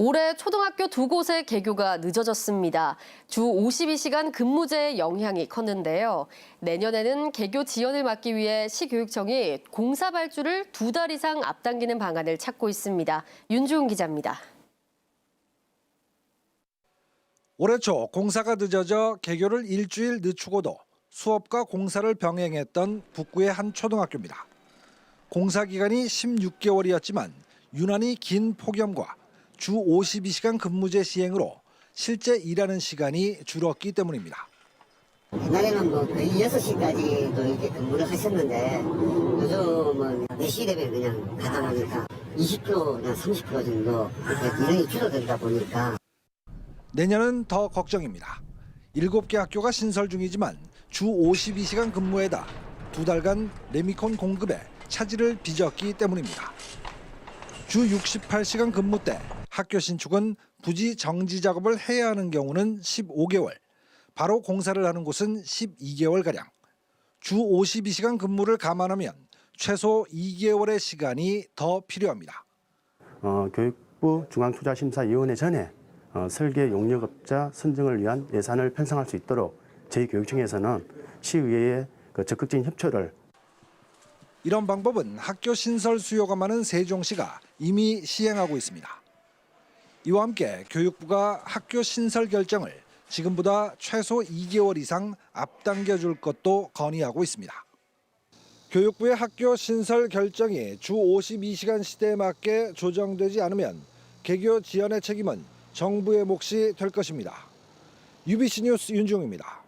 올해 초등학교 두 곳의 개교가 늦어졌습니다. 주 52시간 근무제의 영향이 컸는데요. 내년에는 개교 지연을 막기 위해 시교육청이 공사 발주를 두 달 이상 앞당기는 방안을 찾고 있습니다. 윤주은 기자입니다. 올해 초 공사가 늦어져 개교를 일주일 늦추고도 수업과 공사를 병행했던 북구의 한 초등학교입니다. 공사 기간이 16개월이었지만 유난히 긴 폭염과 주 52시간 근무제 시행으로 실제 일하는 시간이 줄었기 때문입니다. 옛날에는 뭐 거의 6시까지도 이렇게 근무를 하셨는데 요즘은 4시 되면 그냥 가다 보니까 20%나 30% 정도 인원이 줄어들다 보니까 내년은 더 걱정입니다. 7개 학교가 신설 중이지만 주 52시간 근무에다 두 달간 레미콘 공급에 차질을 빚었기 때문입니다. 주 68시간 근무 때 학교 신축은 부지 정지 작업을 해야 하는 경우는 15개월, 바로 공사를 하는 곳은 12개월가량. 주 52시간 근무를 감안하면 최소 2개월의 시간이 더 필요합니다. 어, 교육부 중앙투자심사위원회 전에 어, 설계 용역업자 선정을 위한 예산을 편성할 수 있도록 저희 교육청에서는 시의회의 그 적극적인 협조를 이런 방법은 학교 신설 수요가 많은 세종시가 이미 시행하고 있습니다. 이와 함께 교육부가 학교 신설 결정을 지금보다 최소 2개월 이상 앞당겨 줄 것도 건의하고 있습니다. 교육부의 학교 신설 결정이 주 52시간 시대에 맞게 조정되지 않으면 개교 지연의 책임은 정부의 몫이 될 것입니다. UBC 뉴스 윤중입니다.